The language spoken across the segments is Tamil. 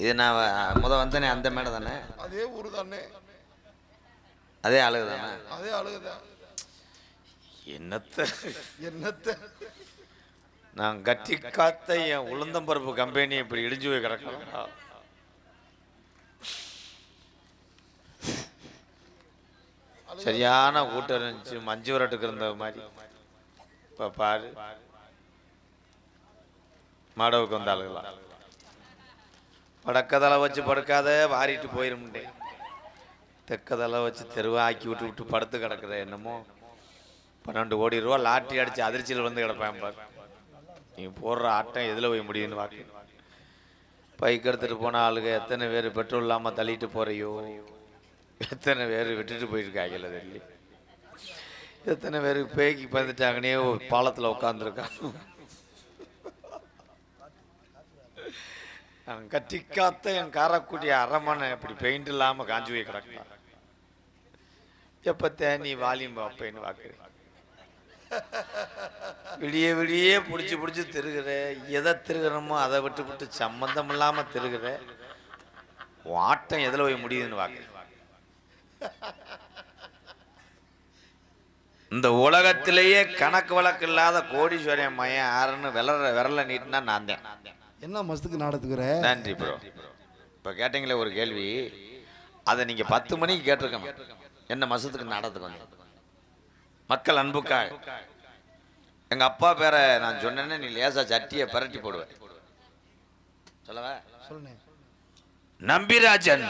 இது நான் முத வந்தனே அந்த மேடை தானே? அதே ஊரு தானே. அதே ஆளுக தானே? அதே அழுகுதான் என்னத்த? என்னத்த? நான் கட்டி காத்த என் உளுந்தம்பருப்பு கம்பெனி இப்படி இடிஞ்சு போய் கிடக்கலாம் சரியான கூட்டம் இருந்துச்சு. மஞ்சு விரட்டுக்கு இருந்த மாதிரி. இப்போ பாரு. மாடவுக்கு வந்த ஆளுகளா? வடக்கதலை வச்சு படுக்காத வாரிட்டு போயிருமுண்டேன் தெக்கதலை வச்சு தெருவாக்கி விட்டு விட்டு படுத்து கிடக்குற என்னமோ. பன்னெண்டு கோடி ரூபா லாட்டரி அடிச்சு அதிர்ச்சியில் வந்து கிடப்பேன் பார். நீ போடுற ஆட்டம் எதில் போய் முடியும்னு பார்க்க பைக் எடுத்துகிட்டு போன ஆளுங்க எத்தனை பேர் பெட்ரோல் இல்லாமல் தள்ளிட்டு போறையோ? எத்தனை பேர் விட்டுட்டு போயிருக்காங்கல்ல தெரியல. எத்தனை பேர் பேக்கி பந்துட்டாங்கன்னே பாலத்தில் உட்காந்துருக்காங்க நான் என் காரக்குடி அரமனை இப்படி பெயிண்ட் இல்லாமல் காஞ்சி போய் கிடக்கலாம் எப்போ நீ வாலியம் பார்ப்பேன்னு பார்க்குறேன் விடிய விடிய பிடிச்சி பிடிச்சி திருகிற எதை திருகிறமோ அதை விட்டு விட்டு சம்மந்தம் இல்லாமல் திருகிற வாட்டம் ஆட்டம் எதில் போய் முடியுதுன்னு பார்க்குறேன் இந்த உலகத்திலேயே கணக்கு வழக்கு இல்லாத கோடீஸ்வரன் மையன் யாருன்னு விரல விரல நீட்டினா நான் தான். என்ன மஸ்துக்கு நாடத்துக்குற? நன்றி ப்ரோ இப்போ கேட்டீங்களே ஒரு கேள்வி. அதை நீங்கள் பத்து மணிக்கு கேட்டிருக்கணும். என்ன மாசத்துக்கு நாடகத்துக்கு வந்து? மக்கள் அன்புக்காக எங்க அப்பா பேரை நான் சொன்னேன்னு நீ லேசா சட்டியை பரட்டி போடுவேன் சொல்லவா? சொல்லுனே நம்பிராஜன்.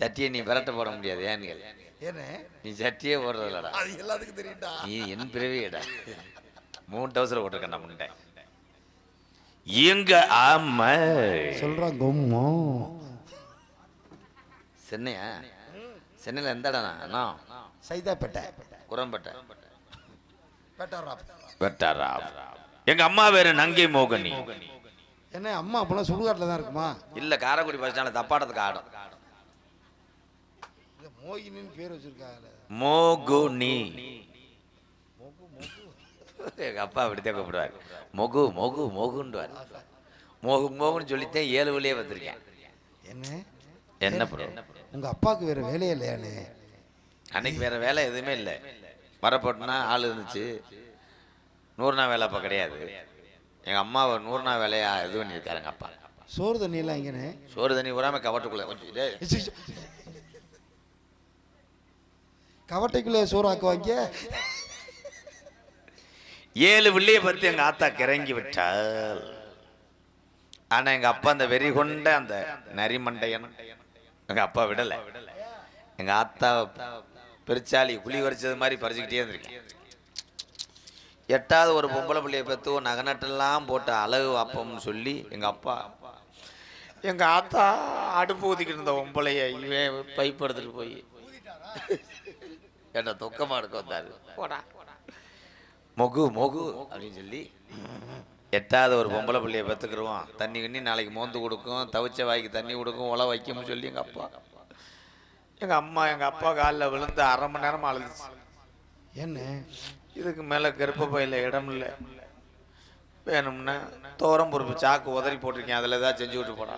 சட்டியை நீ பரட்ட போட முடியாது ஏன்னு ஏனே நீ சட்டியே போடுறதில்லடா. அது எல்லாத்துக்கும் தெரியும்டா. நீ என் பிறவியடா. மூணு டவுசர் போட்டிருக்கேன் நான் முண்டை எங்க ஆமா சொல்றான் கொம்மோ. சென்னையா? சென்னையில் எந்த இடம் அண்ணா? சைதாப்பேட்டை. குரம்பேட்டை. பேட்டாரா வெட்டாரா எங்க அம்மா பேரு நங்கை மோகனி. என்ன அம்மா அப்பெல்லாம் சுடுகாட்டில் தான் இருக்குமா? இல்ல காரைக்குடி பஸ் ஸ்டாண்ட்ல தப்பாட்டத்துக்கு ஆடும். மோகினின்னு பேர் வச்சிருக்காங்க மோகுனி. எங்க அப்பா அப்படித்தான் கூப்பிடுவார். மொகு மொகு மொகுன்றார் மோகு மோகுன்னு சொல்லித்தான் ஏழு வழியே வந்திருக்கேன். என்ன? என்ன ப்ரோ உங்க அப்பாவுக்கு வேற வேலையே இல்லையானே? அன்னைக்கு வேற வேலை எதுவுமே இல்லை. மரப்போட்டுனா ஆள் இருந்துச்சு. நூறு நாள் வேலை அப்போ கிடையாது. எங்கள் அம்மாவை நூறு நாள் வேலையா இது பண்ணியிருக்காரு எங்கள் அப்பா. சோறு தண்ணி எல்லாம் எங்கனே? சோறு தண்ணி ஊறாம கவட்டுக்குள்ள கொஞ்சம் கவட்டைக்குள்ளே சோறு ஆக்குவாங்க. ஏழு பிள்ளையை பற்றி எங்க ஆத்தா கிறங்கி விட்டாள். ஆனால் எங்க அப்பா அந்த வெறி கொண்ட அந்த நரிமண்டையன் எங்க அப்பா விடலை. எங்க ஆத்தா பெருச்சாலி புளி வரைச்சது மாதிரி பறிச்சுக்கிட்டே இருந்திருக்கேன் எட்டாவது ஒரு பொம்பளை பிள்ளைய பெற்று நகநட்டெல்லாம் போட்ட அழகு அப்பம்னு சொல்லி எங்க அப்பா எங்க ஆத்தா அடுப்பு ஊதிக்கிட்டு இருந்த பொம்பளைய இவன் பைப் போய். என்ன துக்கமா எடுக்க வந்தாரு போடா. மொகு மொகு அப்படின்னு சொல்லி எட்டாவது ஒரு பொம்பளை பிள்ளைய பெற்றுக்கிடுவோம் தண்ணி கிண்ணி நாளைக்கு மோந்து கொடுக்கும் தவிச்ச வாய்க்கு தண்ணி கொடுக்கும் உழ வைக்கும்னு சொல்லி எங்கள் அப்பா. எங்கள் அம்மா எங்கள் அப்பா காலில் விழுந்து அரை மணி நேரம் அழுதுச்சு. என்ன? இதுக்கு மேலே கருப்ப பையில் இடம் இல்லை. வேணும்னா தோரம் பொறுப்பு சாக்கு உதறி போட்டிருக்கேன். அதில் ஏதாவது செஞ்சு விட்டு போடா.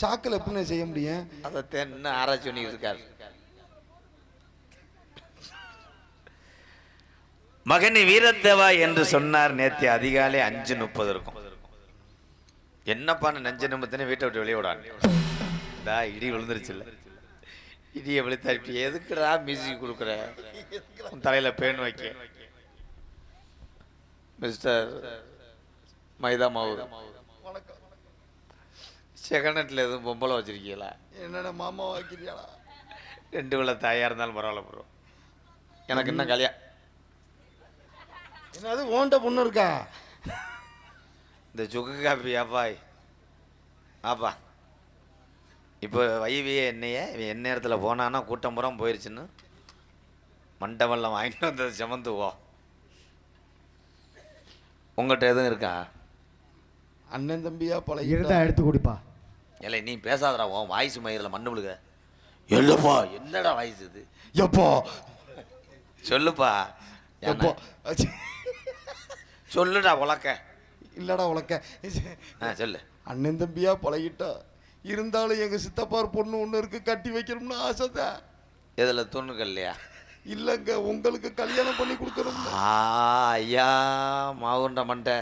ஷாக்கில் எப்படிண்ணே செய்ய முடியும்? அதை தென்னு ஆராய்ச்சி பண்ணிட்டு இருக்காரு. மகனி வீரத்தேவா என்று சொன்னார். நேத்தி அதிகாலை அஞ்சு முப்பது இருக்கும். என்னப்பா நஞ்ச நிமித்தனே வீட்டை விட்டு வெளியே விடான் தா இடி விழுந்துருச்சுல்ல. இடியை விழுத்தாப்பி எதுக்குடா மியூசிக் கொடுக்குற? உன் தலையில் பேன் வைக்க. மிஸ்டர் மைதா மாவு. வணக்கம் எதுவும் பொம்பளை வச்சிருக்கீங்களா? என்னடா மாமா வைக்கிறீங்களா ரெண்டு வேளை தாயாக இருந்தாலும் பரவாயில்ல ப்ரோ எனக்கு இன்னும் கல்யாணம் என்னது ஓண்ட பொண்ணு இருக்கா? இந்த சுக்கு காப்பி அப்பாய் ஆப்பா இப்போ வைவிய என்னைய இவன் என்ன இடத்துல போனான்னா கூட்டம் புறம் போயிருச்சுன்னு மண்டபம்லாம் வாங்கிட்டு வந்தது செமந்துவோ உங்கள்கிட்ட எதுவும் இருக்கா? அண்ணன் தம்பியா பழகி இருந்தா எடுத்து குடிப்பா. இல்லை நீ பேசாதடா உன் வாய்ஸ் மயிரில் மண்ணு விழுக. இல்லப்பா என்னடா வாய்ஸ் இது? எப்போ? சொல்லுப்பா. எப்போ? சொல்லுடா உலக்க. இல்லடா உலக்க. சொல்லு. அண்ணன் தம்பியா பழகிட்டா இருந்தாலும் எங்க சித்தப்பார் பொண்ணு ஒண்ணு இருக்கு கட்டி வைக்கணும்னு ஆசைதான் இதில் துணுக்கள் இல்லையா இல்லங்க உங்களுக்கு கல்யாணம் பண்ணி கொடுக்கணும். ஆ ஐயா மாவுண்ட மண்டை.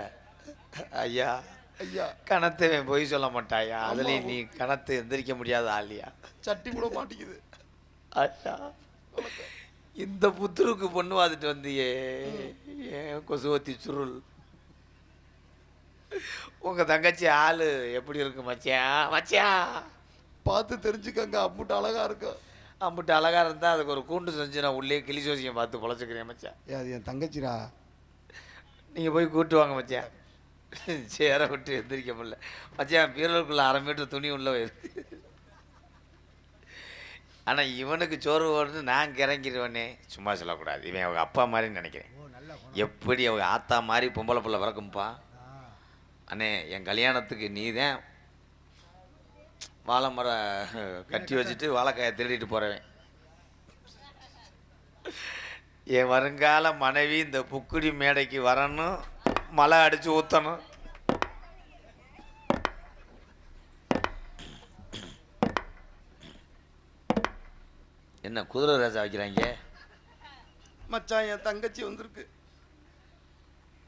ஐயா ஐயா. கணத்தவன் பொய் சொல்ல மாட்டாயா அதுலேயும் நீ கணத்து எந்திரிக்க முடியாத ஆளியா? சட்டி கூட மாட்டிக்குது. ஐயா. இந்த புத்துருக்கு பொண்ணு பார்த்துட்டு வந்தியே. ஏன் கொசுவத்தி சுருள். உங்க தங்கச்சி ஆளு எப்படி இருக்கு மச்சான்? மச்சான். பார்த்து தெரிஞ்சுக்கங்க அம்முட்டு அழகா இருக்கும் அம்பிட்டு அழகா இருந்தா அதுக்கு ஒரு கூண்டு செஞ்சு நான் உள்ளே கிளி ஜோசியம் பார்த்து பொழைச்சிக்கிறேன் மச்சான். ஏ அது என் தங்கச்சிடா. நீங்க போய் கூட்டு வாங்க மச்சான். சேர விட்டு எந்திரிக்க முடியல. மச்சான் பீரலுக்குள்ள அரை மீட்டர் துணி உள்ள இருக்கு ஆனா இவனுக்கு சோறு ஓடுன்னு நான் கிறங்கிடுவேனே சும்மா சொல்லக்கூடாது. இவன் அவங்க அப்பா மாதிரின்னு நினைக்கிறேன். எப்படி அவங்க ஆத்தா மாதிரி பொம்பளை பிள்ளை பிறக்கும்பா அண்ணே என் கல்யாணத்துக்கு நீ தான் வாழை மரம் கட்டி வச்சுட்டு வாழைக்காயை திருடிட்டு போறவன். என் வருங்கால மனைவி இந்த புக்குடி மேடைக்கு வரணும் மழை அடிச்சு ஊற்றணும் என்ன குதிரை ராஜா வைக்கிறாங்க? மச்சான் என் தங்கச்சி வந்திருக்கு.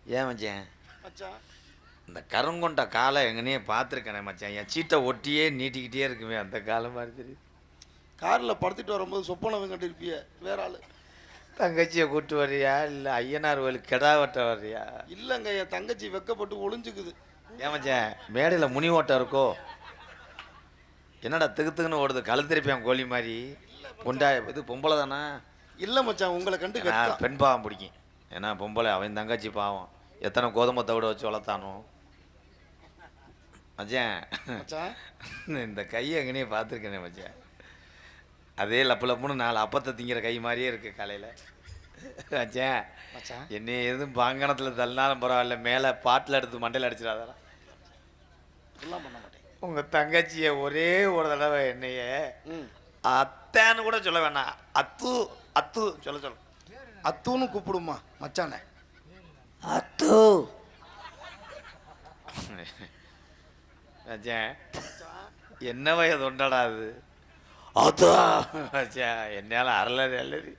ஏன் மச்சான்? மச்சான். இந்த கருங்கொண்ட காலை எங்கனையே பார்த்துருக்கேனே மச்சான். என் சீட்டை ஒட்டியே நீட்டிக்கிட்டே இருக்குமே அந்த காலம் மாதிரி தெரியுது. கார்ல படுத்துட்டு வரும்போது சொப்பனவன் கட்டிருப்பிய வேற ஆளு. தங்கச்சியை கூட்டு வர்றியா? இல்லை ஐயனார் கோயிலுக்கு கெடா வெட்ட வர்றியா? இல்லங்க என் தங்கச்சி வெக்கப்பட்டு ஒளிஞ்சுக்குது. ஏன் மச்சான் மேடையில் முனி ஓட்டம் இருக்கோ? என்னடா திகு திகுன்னு ஓடுது கழுத்திருப்பேன் கோழி மாதிரி. பொண்டா இது பொம்பளை தானே? இல்ல மச்சான் உங்களை கண்டு பெண் பாவம் பிடிக்கும். ஏன்னா பொம்பளை அவன் தங்கச்சி பாவம். எத்தனை கோதுமை தவிட வச்சு வளர்த்தானோ? மச்சான் மச்சான். இந்த கையை எங்கனே பார்த்துருக்கேனே மச்சான். அதே லப்பு லப்புன்னு நாலு அப்பத்தை திங்கிற கை மாதிரியே இருக்கு காலையில். மச்சான் மச்சான். என்னை எதுவும் பாங்கணத்தில் தள்ளினாலும் பரவாயில்ல மேலே பாட்டில் எடுத்து மண்டையில் அடிச்சிடாதா எல்லாம் பண்ண மாட்டேன். உங்கள் தங்கச்சியை ஒரே ஒரு தடவை என்னைய ம். அத்தான்னு கூட சொல்ல வேணாம். அத்து அத்து சொல்ல சொல்ல. அத்தூன்னு கூப்பிடுமா மச்சானே. அத்து. மச்சான் என்ன வயது உண்டடா அது? அதா மச்சான் என்னால் அரலரி அலறி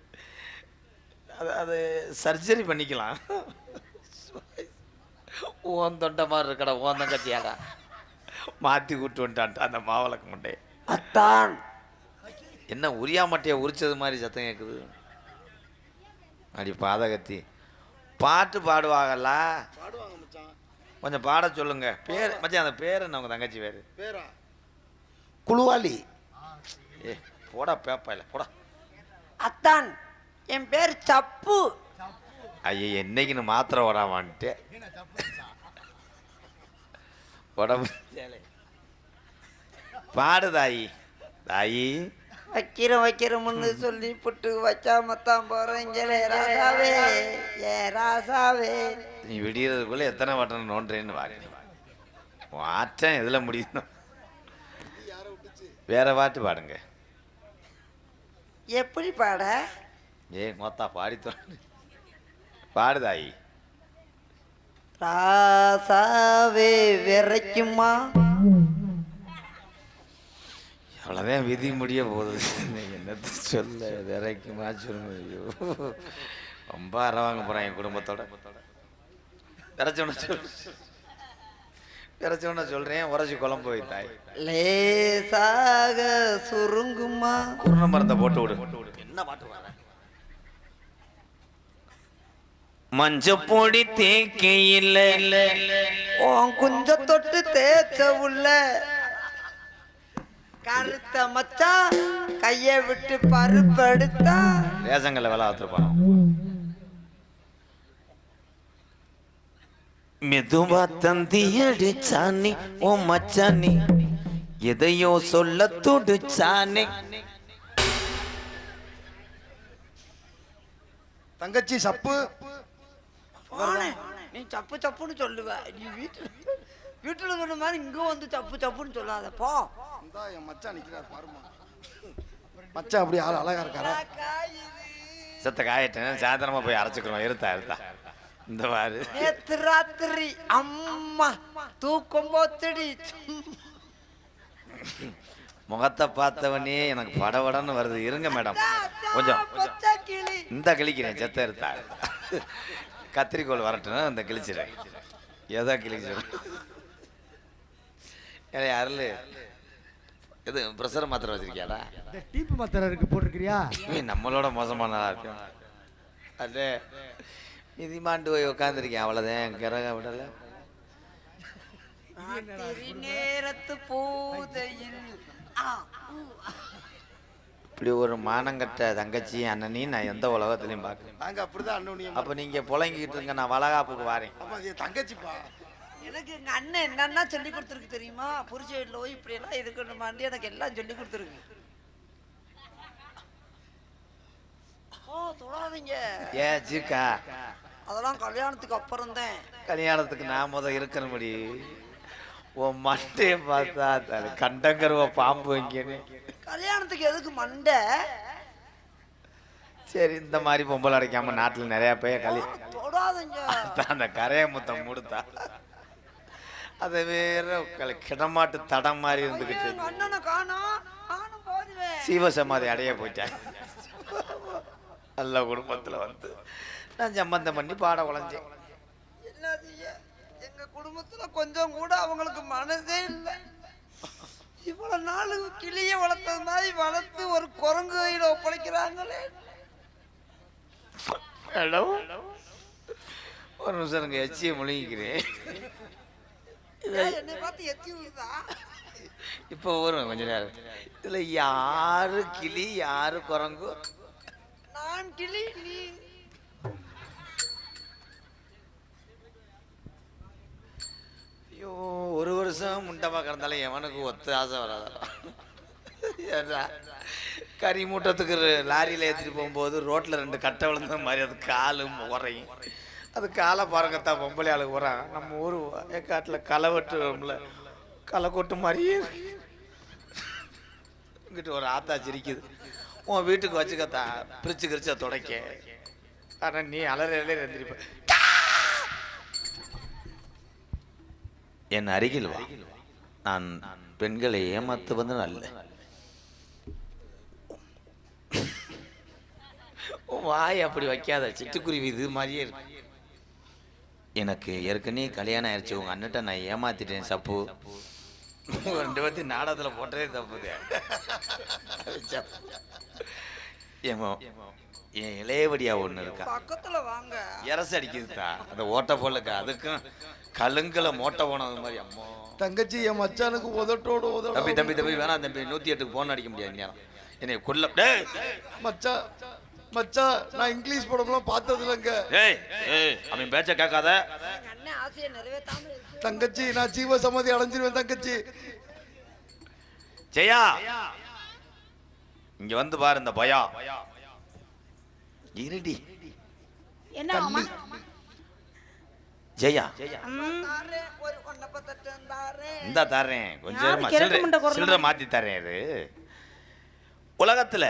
அது அது சர்ஜரி பண்ணிக்கலாம். ஓன் தொண்டை மாதிரி இருக்கடா ஓன் தங்கச்சியாடா மாற்றி கூட்டு வந்துட்டான்ட்டு அந்த மாவளக்கு முட்டை அத்தான். என்ன உரியா மட்டையை உரிச்சது மாதிரி சத்தம் கேட்குது அடி பாதகத்தி. பாட்டு பாடுவாங்கல்ல பாடுவாங்க மச்சான். கொஞ்சம் பாட சொல்லுங்க. பேர் மச்சான் அந்த பேர் என்ன உங்க தங்கச்சி பேர்? பேரா? குழுவாளி. ஏ போடா பேப்பா இல்லை போடா. அத்தான் என் பேர் சப்பு. ஐயோ என்னைக்குன்னு மாத்திரை ஓடாமான்ட்டு உடம்பு பாடு தாயி. தாயி. வைக்கிறோம் வைக்கிறோம்னு சொல்லி புட்டு வச்சாம தான் போறேங்களே ராசாவே ஏ ராசாவே. நீ விடியறதுக்குள்ள எத்தனை வட்டம் நோண்டுறேன்னு பாரு உன் ஆட்டம் எதில் முடியும் வேற பாட்டு பாடுங்க. எப்படி பாட? ஏ மொத்தா பாடி தோணு பாடு தாயி ராசாவே விரைக்குமா? அவ்வளோதான் விதி முடிய போகுது. நீ என்னத்த சொல்ல விரைக்குமா சொல்லுங்க. ஐயோ ரொம்ப அறவாங்க போகிறேன் என் குடும்பத்தோட. விரைச்சோன்னு சொல். விரைச்சோன்னு சொல்கிறேன் உரைச்சி குழம்பு வை தாய் லேசாக சுருங்குமா? குருண மருந்தை போட்டு விடு. என்ன பாட்டு வர? மஞ்சப்பொடி தேக்கையில் உன் குஞ்ச தொட்டு தேய்ச்ச உள்ள கருத்த மச்சான் கையை விட்டு பருப்படுத்தா ரேஷங்கல்ல வேலை பார்த்துருப்பான் மெதுவா தந்தி அடிச்சானி ஓ மச்சானி. எதையோ சொல்ல துடிச்சானே. தங்கச்சி சப்பு. நீ சப்பு சப்புன்னு சொல்லுவ. நீ வீட்டுல வீட்டுல சொன்ன மாதிரி இங்க வந்து சப்பு சப்புன்னு சொல்லாத. போ. இந்தா என் மச்சான் நிக்கிறார் பாருமா மச்சான் அப்படி ஆள் அழகா இருக்காரா? செத்த காயட்டேன் சாயந்தரமா போய் அரைச்சிக்கிறோம். இருத்தா இருத்தா. இந்த வாரு நேத்து ராத்திரி அம்மா தூக்கம் போத்துடி முகத்தை பார்த்தவனே எனக்கு படபடன்னு வருது. இருங்க மேடம். கொஞ்சம் இந்த கிழிக்கிறேன் செத்த எடுத்தா கத்திரிக்கோள் வரட்டும் இந்த கிழிச்சிடுறேன். எதோ கிழிச்சிடும் ஏய் அருள். இது ப்ரெஷர் மாத்திரை வச்சிருக்கியாடா? இந்த டீப்பு மாத்திரை இருக்கு போட்டிருக்கிறியா? இவன் நம்மளோட மோசமானதா இருக்கும். அதே மிதிமாண்டு போய் உட்காந்துருக்கேன் அவ்வளோதான் கிரக விடலை. நேரத்து பூஜையில். இப்படி ஒரு மானங்கட்ட தங்கச்சி அண்ணனையும் நான் எந்த உலகத்துலையும் பார்க்கல. நாங்க அப்படிதான் அண்ணனுடைய அப்போ நீங்கள் புழங்கிட்டு இருங்க நான் வளகாப்புக்கு வாரேன். தங்கச்சிப்பா. எனக்கு எங்க அண்ணன் என்னென்ன சொல்லி கொடுத்துருக்கு தெரியுமா? புருஷ வீட்டில் போய் இப்படி எல்லாம் இருக்கணுமாண்டி எனக்கு எல்லாம் சொல்லி கொடுத்துருக்கு. ஓ தொடாதீங்க. ஏன் சீக்கா அதெல்லாம் கல்யாணத்துக்கு அப்புறம் தான். கல்யாணத்துக்கு நான் முத இருக்கணும்படி உன் மண்டையை பார்த்தா அது கண்டங்கருவ பாம்பு வைங்கன்னு கல்யாணத்துக்கு எதுக்கு மண்டை? சரி இந்த மாதிரி பொம்பளை அடைக்காம நாட்டில் நிறைய பேர் தொடாதீங்க. அந்த கரைய முத்தம் மூடுத்தா அது வேற கிடமாட்டு தடம் மாதிரி இருந்துக்கிட்டு சீவசமாதி அடைய போயிட்டேன் நல்ல குடும்பத்தில் வந்து நான் சம்பந்தம் பண்ணி பாட உழைஞ்சேன். எங்க குடும்பத்துல கொஞ்சம் கூட அவங்களுக்கு மனசே இல்லை. இவ்வளவு நாள் கிளிய வளர்த்தது மாதிரி வளர்த்து ஒரு குரங்கு கையில ஒப்படைக்கிறாங்களே. ஹலோ ஒரு நிமிஷம் எச்சியை முழுங்கிக்கிறேன் ஏன் என்னை பார்த்து எச்சி விழுதா இப்போ வரும் கொஞ்ச நேரம். இதில் யாரு கிளி யாரு குரங்கு? நான் கிளி. நீ ஐயோ ஒரு வருஷம் முண்டமா கிடந்தாலும் எவனுக்கு ஒத்த ஆசை வராதா? கறி மூட்டத்துக்கு லாரியில் ஏற்றிட்டு போகும்போது ரோட்டில் ரெண்டு கட்டை விழுந்த மாதிரி அது காலும் உரையும் அது காலை பாருங்கத்தான் பொம்பளை ஆளுக்கு வரான் நம்ம ஊர் ஏக்காட்டில் களை வெட்டுவோம்ல களை கொட்டு மாதிரியே. இங்கிட்டு ஒரு ஆத்தா சிரிக்குது. உன் வீட்டுக்கு வச்சுக்கத்தா பிரிச்சு கிரிச்சா துடைக்க. ஆனால் நீ அலறையிலே இருந்திருப்ப என் அருகில் வா. நான் பெண்களை ஏமாத்துவது உன் வாய் அப்படி வைக்காத. சிட்டுக்குருவி இது மாதிரியே இருக்கு. எனக்கு ஏற்கனவே கல்யாணம் ஆயிடுச்சு உங்க அண்ணன்ட்ட நான் ஏமாத்திட்டேன் சப்பு. ரெண்டு பேர்த்தையும் நாடகத்தில் போட்டதே தப்புது என் மோ- என் இளையவடியா ஒன்று இருக்கா? பக்கத்துல வாங்க. இரசு அடிக்குதுதா அந்த ஓட்ட போலக்கா அதுக்கும் கலுங்கல மோட்டை போனது மாதிரி அம்மா. தங்கச்சி என் மச்சானுக்கு உதட்டோட தம்பி உதட தம்பி தம்பி வேணாம் தம்பி. நூத்தி எட்டுக்கு போன் அடிக்க முடியாது நேரம் என்னை கொல்ல டேய்! மச்சான் நான் இங்கிலீஷ் படம்லாம் பார்த்தது இல்லைங்க ஏய் ஏய் அவன் பேச்ச கேட்காத. தங்கச்சி நான் ஜீவ சமாதி அடைஞ்சிருவேன் தங்கச்சி. ஜெயா. இங்க வந்து பாரு இந்த பயா. இருடி. என்ன மாமா? ஜெயா. இந்த தரேன். கொஞ்சம்? சில்லறை மாத்தி தரேன் இது உலகத்துல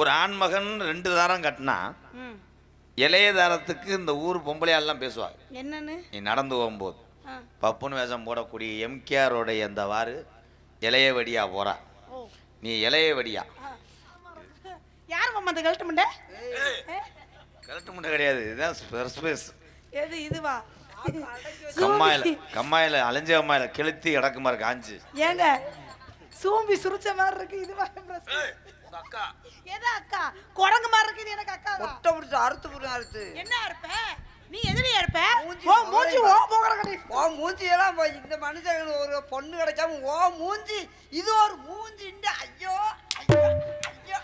ஒரு ஆண்மகன் ரெண்டு தாரம் கட்டினா. இளைய தாரத்துக்கு இந்த ஊர் பொம்பளையாலாம் பேசுவாங்க. என்னன்னு? நீ நடந்து போகும்போது பப்புன்னு வேஷம் போடக்கூடிய எம்கேஆரோடைய அந்த வாரு இளைய வடியா போறா. நீ இளைய வடியா. யார் மாமா அந்த கழட்ட மண்டை? கரெக்ட் மட்டும் கிடையாது. இதுதான் ஸ்பேஸ் எது இதுவா? கம்மாயில கம்மாயில அலைஞ்ச கம்மாயில கெளுத்தி இருக்கு காஞ்சு. ஏங்க சூம்பி சுருச்ச மாதிரி இருக்கு. இதுவா எதா அக்கா? குரங்கு மாதிரி இருக்குது எனக்கு அக்கா முட்டை பிடிச்சி அறுத்து புடுங்க அறுத்து. என்ன இருப்ப நீ எதுலயா இருப்ப மூஞ்சி ஓ மூஞ்சி ஓ போகிற கடை ஓ மூஞ்சி எல்லாம் போய் இந்த மனுஷன் ஒரு பொண்ணு கிடைக்காம ஓ மூஞ்சி. இது ஒரு மூஞ்சி ஐயோ ஐயோ ஐயோ.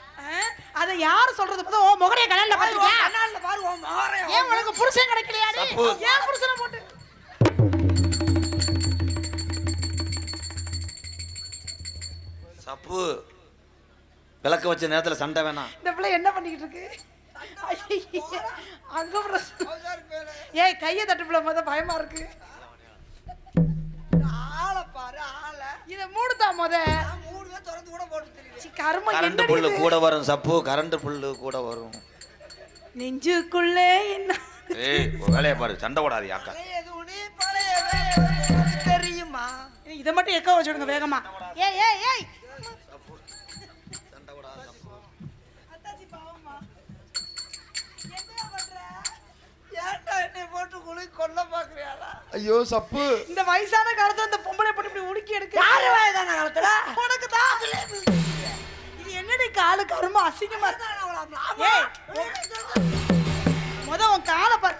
அதை யார் சொல்றது? பார்த்தா ஓ முகரைய கல்யாணம் பாரு, கண்ணாடில பாரு உன் மகரைய ஏன் உனக்கு புருஷன் கிடைக்கலையா நீ? ஏன் புருஷனை போட்டு? சப்பு விளக்க வச்ச நேரத்துல சண்டை வேணாம். இந்த பிள்ளை என்ன பண்ணிக்கிட்டு இருக்கு? அங்க. ஏய் கையை தட்டு பிள்ளை மொத பயமா இருக்கு. ஆளை பாரு ஆளை. இத மூடுதா மொத? பேர் திறந்து கூட போட்டு தெரியுது. சி, கருமம் கரண்ட் என்னடி புல்லு இது? கூட வரும் சப்பு. கரண்ட் புல்லு கூட வரும். நெஞ்சுக்குள்ளே என்ன? ஏய் உன் வேலையை பாரு. சண்டை போடாது அக்கா பழைய துணி பழையவே எனக்கு தெரியுமா? இதை மட்டும் எக்க வச்சுடுங்க வேகமா. ஏய் ஏய் ஏய். ஐயோ சப்பு. இந்த வயசான காலத்துல இந்த பொம்பளை போட்டு இப்படி உலுக்கி எடுக்க யாரு வயதான காலத்துல? உனக்கு தான். இது என்னடி காலு கருமா அசிங்கமா. ஏய் முத உன் காலை பாரு.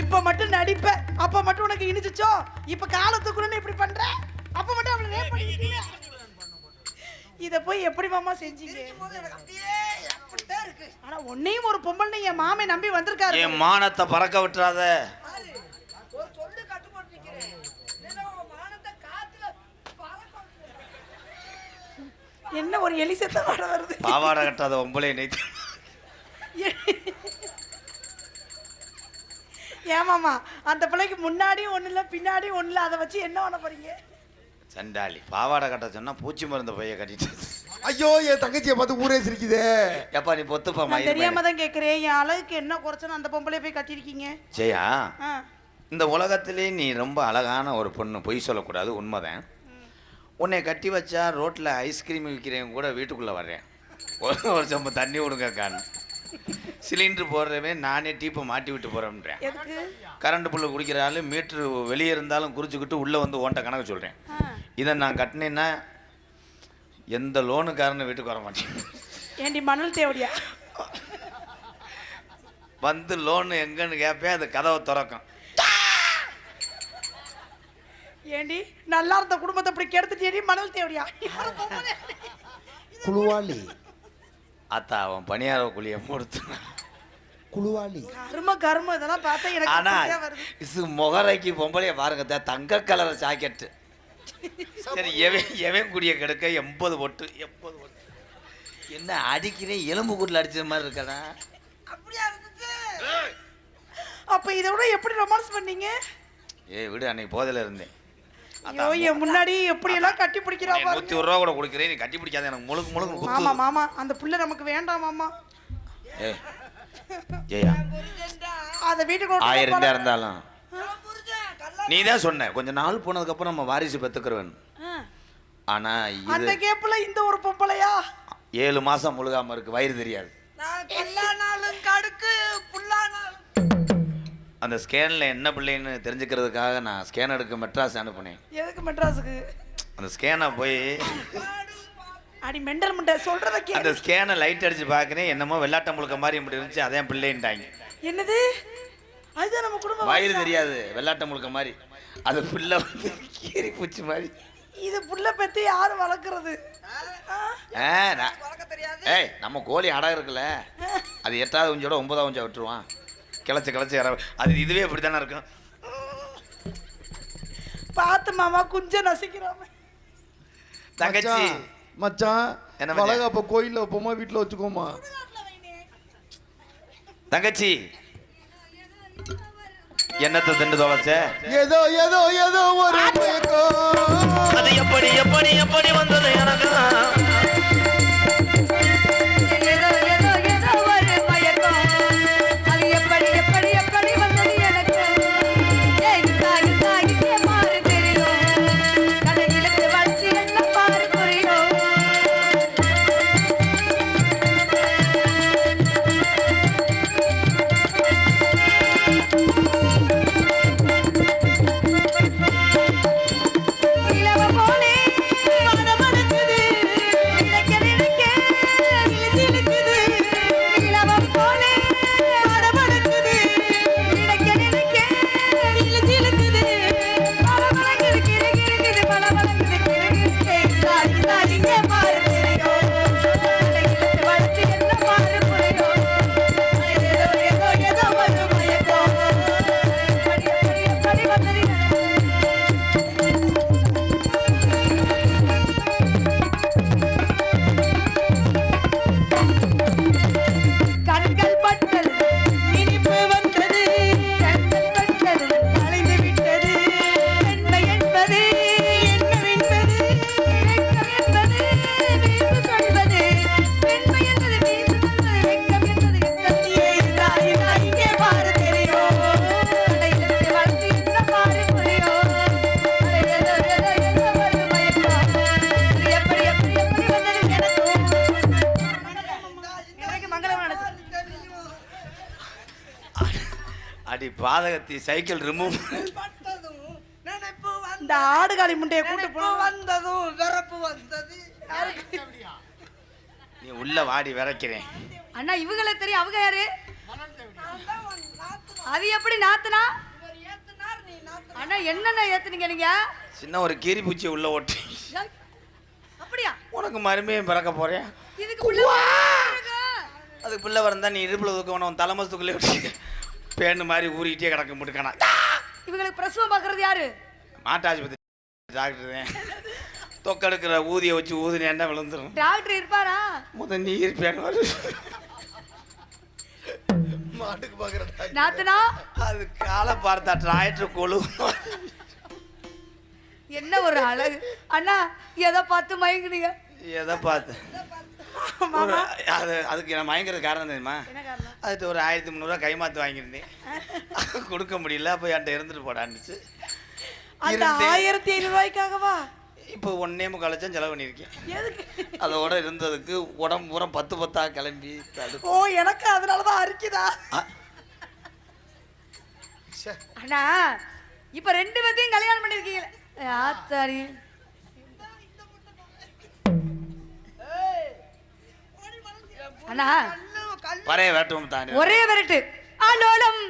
இப்ப மட்டும் நடிப்ப. அப்ப மட்டும் உனக்கு இனிச்சுச்சோ? இப்ப காலத்துக்குள்ள இப்படி பண்ற? அப்ப மட்டும் அவளை இத போய் எப்படி மாமா செஞ்சீங்க? அப்படித்தான் இருக்கு. ஆனா உன்னையும் ஒரு பொம்பளை என் மாமே நம்பி வந்திருக்காரு. என் மானத்தை பறக்க விட்டுறாத. ஒரு சொல்லு கட்டுப்பட்டு நிக்கிறேன். என்ன ஒரு எலி செத்த வாட வருது? பாவாடை கட்டாத ஒம்பளை நெய்த்து ஏமாமா அந்த பிள்ளைக்கு முன்னாடியும் ஒண்ணு இல்ல பின்னாடியும் ஒண்ணு இல்ல அதை வச்சு என்ன பண்ண போறீங்க? சண்டாளி பாவாடை கட்ட சொன்னா பூச்சி மருந்து பைய கட்டிட்டு ஐயோ என் தங்கச்சியை பார்த்து ஊரே சிரிக்குதே. எப்பா நீ பொத்துப்பா நான் தெரியாம. தான் கேக்குறேன். என் அழகுக்கு என்ன குறைச்சனு அந்த பொம்பளைய போய் கட்டிருக்கீங்க ஜெயா ஆ. இந்த உலகத்திலே நீ ரொம்ப அழகான ஒரு பொண்ணு பொய் சொல்லக்கூடாது உண்மைதான். உன்னை கட்டி வச்சா ரோட்டில் ஐஸ்கிரீம் விற்கிறவங்க கூட வீட்டுக்குள்ளே வர்றேன். ஒரு ஒரு சொம்பு தண்ணி விடுங்க கான் சிலிண்டர் போடுறவன் நானே டீப்பை மாட்டி விட்டு போகிறேன்றேன் எதுக்கு? கரண்ட் புல்லு குடிக்கிற ஆள் மீட்ரு வெளியே இருந்தாலும் குறிச்சிக்கிட்டு உள்ளே வந்து ஓன்ட்ட கணக்கு சொல்கிறேன் ஆ. இதை நான் கட்டினேன்னா எந்த லோனுக்காரன்னு வீட்டுக்கு வர மாட்டேன். ஏண்டி மணல் தேவடியா? வந்து லோன் எங்கன்னு கேட்பேன் அது கதவை திறக்கும். ஏண்டி நல்லா இருந்த குடும்பத்தை இப்படி கெடுத்துட்டேடி மணல் தேவடியா. குழுவாளி. அத்தா அவன் பணியார குழியை கொடுத்து குழுவாளி. கரும கரும இதெல்லாம் பார்த்தா எனக்கு ஆனா இது முகரைக்கு பொம்பளைய பாருங்க தங்க கலர் ஜாக்கெட்டு. சரி எவன் எவன் குடிய கெடுக்க? எண்பது ஒட்டு எண்பது ஒட்டு என்ன அடிக்கிறேன் எலும்பு கூட்டில் அடிச்ச மாதிரி இருக்கடா. அப்படியா இருந்துச்சு? அப்ப இதை விட எப்படி ரொமான்ஸ் பண்ணீங்க? ஏய் விடு அன்னைக்கு போதையில இருந்தேன். ஐயோ என் முன்னாடி எப்படி எல்லாம் கட்டி பிடிக்கிறா ஒரு ரூபா கூட கொடுக்குறேன். நீ கட்டி பிடிக்காத எனக்கு முழுக்கு முழுக்கு குத்து. மாமா அந்த புள்ள நமக்கு வேண்டாம் மாமா. ஏய் ஜெயா. அத வீட்டுக்கு ஆயிரம் இருந்தாலும். நீ தான் சொன்ன. கொஞ்ச நாள் போனதுக்கப்புறம் நம்ம வாரிசு பெற்றுக்கிறவன். ஆனா அந்த கேப்ல இந்த ஒரு பொம்பளையா? ஏழு மாசம் முழுகாம இருக்கு வயிறு தெரியாது. அந்த ஸ்கேன்ல என்ன பிள்ளைன்னு தெரிஞ்சுக்கிறதுக்காக நான் ஸ்கேன் எடுக்க மெட்ராஸ் அனுப்புனேன். எதுக்கு மெட்ராஸுக்கு? அந்த ஸ்கேனை போய் அடி மெண்டல் முண்டை சொல்றத அந்த ஸ்கேனை லைட் அடிச்சு பார்க்குறேன். என்னமோ வெள்ளாட்டம் முழுக்க மாதிரி இப்படி இருந்துச்சு அதே பிள்ளைன்ட்டாங்க. என்னது? அதுதான் நம்ம குடும்பம் வயிறு தெரியாது வெள்ளாட்டம் முழுக்க மாதிரி. அது பிள்ளை வந்து கீரி பூச்சி மாதிரி. இது புள்ள பெத்து யாரு வளர்க்கறது? ஆ? ஆ நான் வளர்க்க தெரியாது ஏய் நம்ம கோழி அடை இருக்குல்ல அது எட்டாவது உஞ்சோட ஒன்பதாவது உஞ்சா விட்டுருவான். கிளச்சி கிளச்சி இற அது இதுவே இப்படி தானே இருக்கும். பார்த்து மாமா குஞ்ச நசிக்கிறாம. தங்கச்சி. மச்சான், என்ன? வளகாப்ப கோயில்ல வைப்போமா வீட்டுல வச்சுக்கோமா தங்கச்சி என்னத்தை திண்டு தொலைச்ச? ஏதோ ஏதோ ஏதோ ஒரு அது எப்படி எப்படி எப்படி வந்தது எனக்கு பாதகத்தி சைக்கிள் ரிமூவ் பட்டதும் நினைப்பு இந்த ஆடுகாலி முண்டைய கூட்டு போனா வந்ததும் விறப்பு வந்தது. நீ உள்ள வாடி விரைக்கிறேன். அண்ணா இவங்களே தெரியும். அவங்க யாரு? அது எப்படி நாத்துனா? அண்ணா என்னென்ன ஏத்துனீங்க நீங்க? சின்ன ஒரு கீரி பூச்சியை உள்ள ஓட்டி. அப்படியா? உனக்கு மருமையும் பிறக்க போறியா? இதுக்கு. அதுக்கு பிள்ளை வரந்தா நீ இடுப்புல தூக்க உன் தலைமசத்துக்குள்ளே வச்சு பேன்னு மாதிரி ஊறிக்கிட்டே கிடக்க முட்டுக்கானா இவங்களுக்கு பிரசவம் பாக்குறது யாரு? மாட்டாஸ்பத்திரி டாக்டர். தொக்கெடுக்கிற ஊதியை வச்சு ஊதுனேன்னா விழுந்துரும். டாக்டர் இருப்பாரா? முத நீ இருப்பேன்னு. மாட்டுக்கு பாக்குறேன் நாத்துனா? அது காலை பார்த்தா டிராக்டர் கொழு. என்ன ஒரு அழகு. அண்ணா எதை பார்த்து மயங்குனீங்க? எதை பார்த்து? அது அதுக்கு நான் மயங்கிறது காரணம் தெரியுமா? அதுக்கு ஒரு ஆயிரத்தி முந்நூறுவா கைமாத்து வாங்கியிருந்தேன். கொடுக்க முடியல அப்போ என்கிட்ட இருந்துட்டு போடான்னுச்சு அந்த. ஆயிரத்தி ஐநூறு ரூபாய்க்காகவா? இப்போ ஒன்னே முக்கால் லட்சம் செலவு பண்ணியிருக்கேன். அதோட இருந்ததுக்கு உடம்பு பூரா பத்து பத்தா கிளம்பி ஓ எனக்கு அதனாலதான் அரிக்குதா? அண்ணா இப்ப ரெண்டு பேர்த்தையும் கல்யாணம் பண்ணிருக்கீங்க ஆத்தாடி. அண்ணா. பறைய வேட்டும் தானே. ஒரே விரட்டு. ஆலோலம்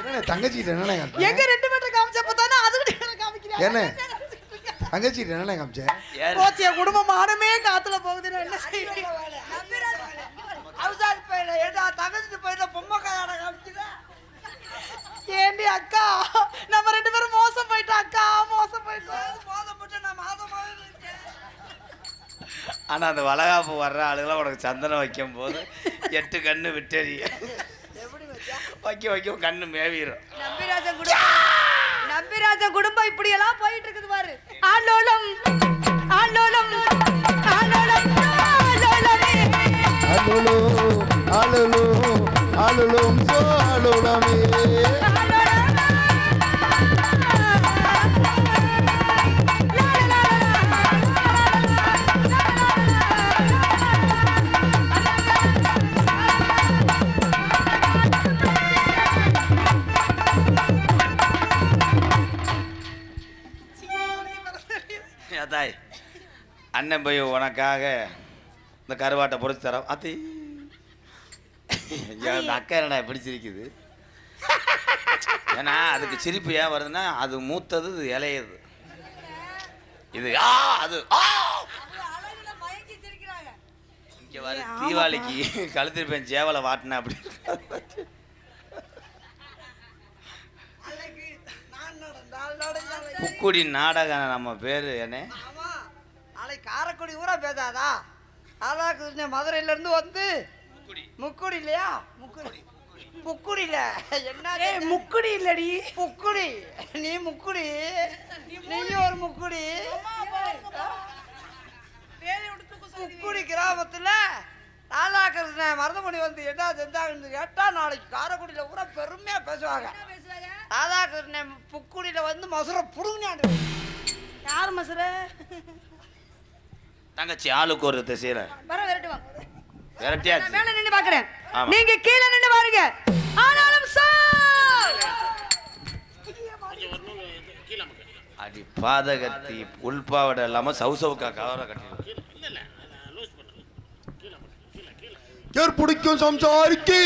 என்ன தங்கச்சிட்டு என்ன எங்க ரெண்டு பேர்ட்ட காமிச்சப்ப தானே எனக்கு காமிக்கிறேன் என்ன தங்கச்சிட்டு என்ன? காமிச்ச? யாரு? போச்சு என் குடும்பம் மானமே காத்துல போகுது என்ன ஏடா தகச்சிட்டு போயிட்ட பொம்மை கையாட காமிச்சுதா ஏண்டி அக்கா நம்ம ரெண்டு பேரும் மோசம் போயிட்டோம் அக்கா மோசம் போயிட்டோம் மோதம் போட்டு நான் மாதமாவே இருக்கேன் ஆனா அந்த வளகாப்பு வர்ற ஆளுகளை உனக்கு சந்தனம் வைக்கும் போது எட்டு கண்ணு விட்டறி. வைக்க வைக்க கண்ணு மேவிடும் நம்பிராஜன் குடும்பம் நம்பிராஜன் குடும்பம் இப்படி எல்லாம் போயிட்டு இருக்குது பாரு. ஆலோலம் ஆலோலம் ஆலோலம் ஆலோலமே. அலுலு அலுலு அலுலும் சோ அண்ணன் போய் உனக்காக இந்த கருவாட்டை பொறிச்சு தரோம். அத்தி. இந்த அக்கா என்னடா பிடிச்சிருக்குது? ஏன்னா அதுக்கு சிரிப்பு ஏன் வருதுன்னா அது மூத்தது இது இலையுது. இது ஆ அது ஆ. இங்க வர தீபாவளிக்கு கழுத்திருப்பேன் சேவலை வாட்டினேன் அப்படி. புக்குடி நாடகம் நம்ம பேரு என்ன? நாளைக்கு காரைக்குடி ஊரா பேசாதா? ராதாகிருஷ்ணன் மதுரையில இருந்து வந்து முக்குடி. இல்லையா? முக்குடி. முக்குடியில என்ன ஏய் முக்குடி இல்லடி. முக்குடி. நீ முக்குடி. நீயும் ஒரு முக்குடி. முக்குடி கிராமத்துல ராதாகிருஷ்ணன் மருதமணி வந்து என்ன செஞ்சாங்கன்னு கேட்டா நாளைக்கு காரைக்குடியில ஊரா பெருமையா பேசுவாங்க. ராதாகிருஷ்ணன் புக்குடியில வந்து மசுரை புடுங்கினாண்டு யார் மசுர தங்கச்சி ஆளுக்கு ஒரு திசையில வர விரட்டுவாங்க நான் விரட்டியாச்சு மேல நின்னு பாக்குறேன். நீங்க கீழே நின்னு பாருங்க ஆனாலும் அடி பாதகத்தி உள்பாவடை இல்லாம சவுசவுக்கா கவரை கட்டி பிடிக்கும் சம்சாரிக்கு